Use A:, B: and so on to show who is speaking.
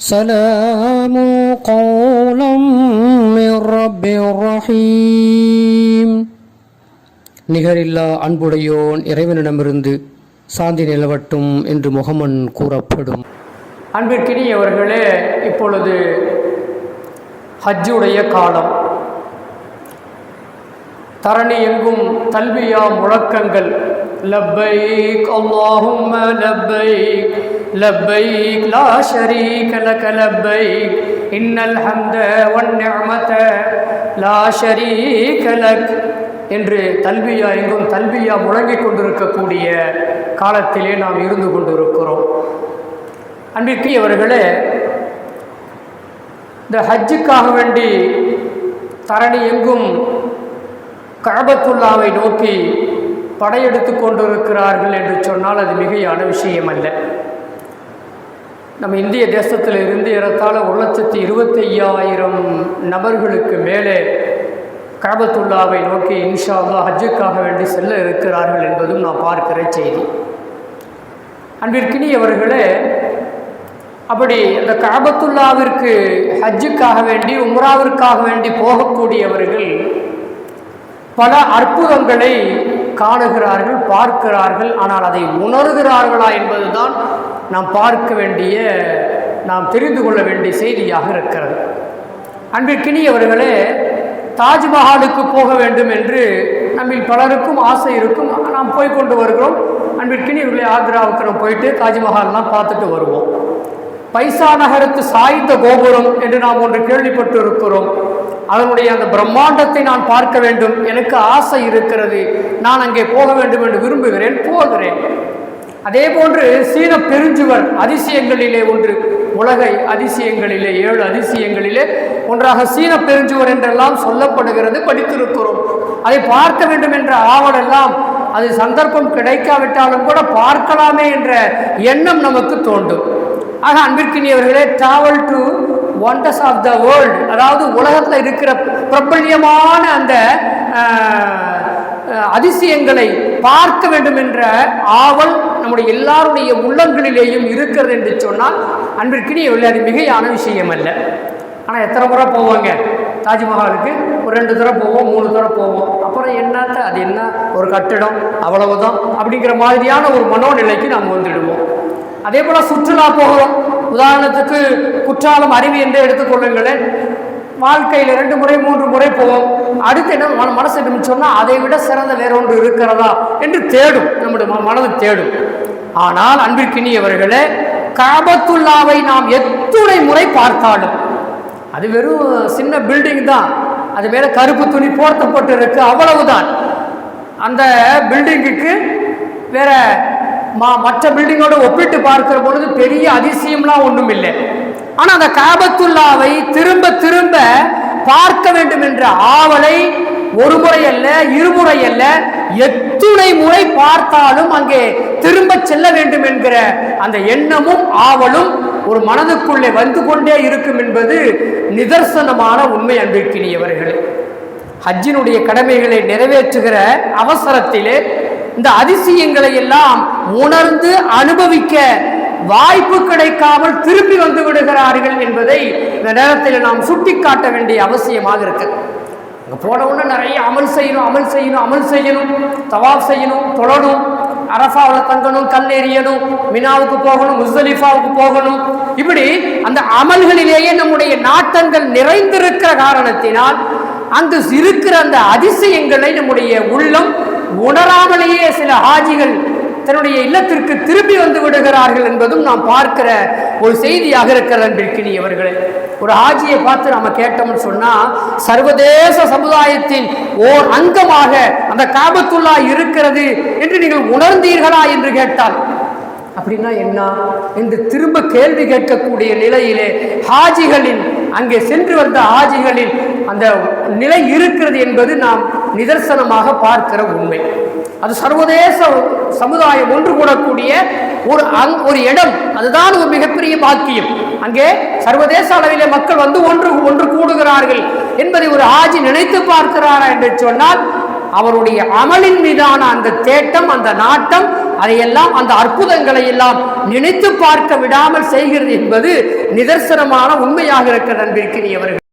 A: سلام قولا من رب رحيم நிகரில்லா அன்புடையோன் இறைவனிடமிருந்து சாந்தி நிலவட்டும் என்று முகமன் கூறப்படும்
B: அன்பிற்கினியவர்களே இப்பொழுது ஹஜ்ஜுடைய காலம் தரணி எங்கும் தல்வியா முழக்கங்கள். லப்பைக் அல்லாஹும்ம லப்பைக் லப்பைக் லா ஷரீக லக லப்பைக். இன்னல் ஹம்த வன் நிஅமத லா ஷரீக லக். என்று தல்வியா எங்கும் தல்வியா முழங்கிக் கொண்டிருக்கக்கூடிய காலத்திலே நாம் இருந்து கொண்டிருக்கிறோம். அன்பிற்குரியவர்களே இந்த ஹஜ்ஜுக்காக வேண்டி தரணி எங்கும் கஅபத்துல்லாவை நோக்கி படையெடுத்து கொண்டிருக்கிறார்கள் என்று சொன்னால் அது மிகையான விஷயம் அல்ல. நம்ம இந்திய தேசத்தில் இருந்து ஏறத்தாழ ஒரு லட்சத்தி இருபத்தி ஐயாயிரம் நபர்களுக்கு மேலே கஅபத்துல்லாவை நோக்கி இன்ஷா ஹஜ்ஜுக்காக வேண்டி செல்ல இருக்கிறார்கள் என்பதும் நான் பார்க்கிற செய்தி. அன்பிற்கினியவர்களே அப்படி அந்த காபத்துல்லாவிற்கு ஹஜ்ஜுக்காக வேண்டி உம்ராவிற்காக வேண்டி போகக்கூடியவர்கள் பல அற்புதங்களை காணுகிறார்கள் பார்க்கிறார்கள். ஆனால் அதை உணர்கிறார்களா என்பதுதான் நாம் பார்க்க வேண்டிய நாம் தெரிந்து கொள்ள வேண்டிய செய்தியாக இருக்கிறது. அன்பிற்கினியவர்களே தாஜ்மஹாலுக்கு போக வேண்டும் என்று நம்மில் பலருக்கும் ஆசை இருக்கும். நாம் போய் கொண்டு வருகிறோம். அன்பிற்கினியவர்களே ஆக்ராவுக்கு நம்ம போயிட்டு தாஜ்மஹால்லாம் பார்த்துட்டு வருவோம். பைசா நகரத்து சாய்ந்த கோபுரம் என்று நாம் ஒன்று கேள்விப்பட்டு இருக்கிறோம் அதனுடைய அந்த பிரம்மாண்டத்தை நான் பார்க்க வேண்டும். எனக்கு ஆசை இருக்கிறது. நான் அங்கே போக வேண்டும் என்று விரும்புகிறேன். போகிறேன். அதே போன்று சீன பெருஞ்சுவர் அதிசயங்களிலே ஒன்று உலகை அதிசயங்களிலே ஏழு அதிசயங்களிலே ஒன்றாக சீன பெருஞ்சுவர் என்றெல்லாம் சொல்லப்படுகிறது படித்திருக்கிறோம். அதை பார்க்க வேண்டும் என்ற ஆவலெல்லாம் அது சந்தர்ப்பம் கிடைக்காவிட்டாலும் கூட பார்க்கலாமே என்ற எண்ணம் நமக்கு தோன்றும். ஆக அன்பிற்கினியவர்களே travel to wonders of the world அதாவது உலகத்தில் இருக்கிற பிரபல்யமான அந்த அதிசயங்களை பார்க்க வேண்டும் என்ற ஆவல் நம்முடைய எல்லாருடைய உள்ளங்களிலேயும் இருக்கிறது என்று சொன்னால் அன்பிற்கினே அது மிகையான விஷயம் அல்ல. ஆனால் எத்தனை முறை போவாங்க? தாஜ்மஹாலுக்கு ஒரு ரெண்டு தடவை போவோம் மூணு தடவை போவோம். அப்புறம் என்னத்த? அது என்ன? ஒரு கட்டிடம் அவ்வளவுதான். அப்படிங்கிற மாதிரியான ஒரு மனோநிலைக்கு நாம் வந்துடுவோம். அதே போல் சுற்றுலா போகிறோம். உதாரணத்துக்கு குற்றாலம் அருவி என்று எடுத்துக்கொள்ளுங்களேன். வாழ்க்கையில் ரெண்டு முறை மூன்று முறை போவோம். அடுத்து என்ன மன மனசு என்ன சொன்னால் அதை விட சிறந்த வேற ஒன்று இருக்கிறதா என்று தேடும். நம்முடைய மனது தேடும். ஆனால் அன்பிற்கினியவர்களே காபத்துல்லாவை நாம் எத்துணை முறை பார்த்தாலும் அது வெறும் சின்ன பில்டிங் தான். அது மேலே கருப்பு துணி போர்த்தப்பட்டு இருக்கு அவ்வளவுதான். அந்த பில்டிங்குக்கு வேற மற்ற பில்டிங்கோட ஒப்பிட்டு பார்க்கிற பொழுது பெரிய அதிசயம்லாம் ஒன்றும் இல்லை ஆனால் அந்த காபத்துல்லாவை திரும்ப திரும்ப பார்க்க வேண்டும் என்ற ஆவலை ஒரு முறை அல்ல இருமுறை அல்ல எத்துணை முறை பார்த்தாலும் அங்கே திரும்ப செல்ல வேண்டும் என்கிற அந்த எண்ணமும் ஆவலும் ஒரு மனதுக்குள்ளே வந்து கொண்டே இருக்கும் என்பது நிதர்சனமான உண்மை அன்பிற்கினியவர்களே. ஹஜ்ஜினுடைய கடமைகளை நிறைவேற்றுகிற அவசரத்திலே இந்த அதிசயங்களை எல்லாம் உணர்ந்து அனுபவிக்க வாய்ப்பு கிடைக்காமல் திரும்பி வந்து விடுகிறார்கள் என்பதை இந்த நேரத்தில் நாம் சுட்டிக்காட்ட வேண்டிய அவசியமாக இருக்கு. அங்கே போன உடனே நிறைய அமல் செய்யணும் அமல் செய்யணும் அமல் செய்யணும் தவாப் செய்யணும் தொழணும் அரஃபாவில் தங்கணும் கல் எறியணும் மினாவுக்கு போகணும் முஸ்தலிஃபாவுக்கு போகணும். இப்படி அந்த அமல்களிலேயே நம்முடைய நாட்டங்கள் நிறைந்திருக்கிற காரணத்தினால் அங்கு இருக்கிற அந்த அதிசயங்களை நம்முடைய உள்ளம் உணராமலேயே சில ஹாஜிகள் தன்னுடைய இல்லத்திற்கு திரும்பி வந்து விடுகிறார்கள் என்பதும் நாம் பார்க்கிற ஒரு செய்தியாக இருக்கிறது அன்பிற்கினி அவர்களே ஒரு ஆஜியை பார்த்து நாம கேட்டோம்னு சொன்னா சர்வதேச சமுதாயத்தின் ஓர் அங்கமாக அந்த காபத்துள்ளா இருக்கிறது என்று நீங்கள் உணர்ந்தீர்களா என்று கேட்டால் அப்படின்னா என்ன? என்று திரும்ப கேள்வி கேட்கக்கூடிய நிலையிலே ஹாஜிகளின் அங்கே சென்று வந்த ஆஜிகளில் அந்த நிலை இருக்கிறது என்பது நாம் நிதர்சனமாக பார்க்கிற உண்மை. அது சர்வதேச சமுதாயம் ஒன்று கூடக்கூடிய ஒரு அங் ஒரு இடம். அதுதான் ஒரு மிகப்பெரிய பாக்கியம். அங்கே சர்வதேச அளவிலே மக்கள் வந்து ஒன்று ஒன்று கூடுகிறார்கள் என்பதை ஒரு ஆஜி நினைத்து பார்க்கிறாரா என்று சொன்னால் அவருடைய அமலின் மீதான அந்த தேட்டம் அந்த நாட்டம் அதையெல்லாம் அந்த அற்புதங்களை எல்லாம் நினைத்து பார்க்க விடாமல் செய்கிறது என்பது நிதர்சனமான உண்மையாக இருக்கிற நண்பிற்கினியவர்கள்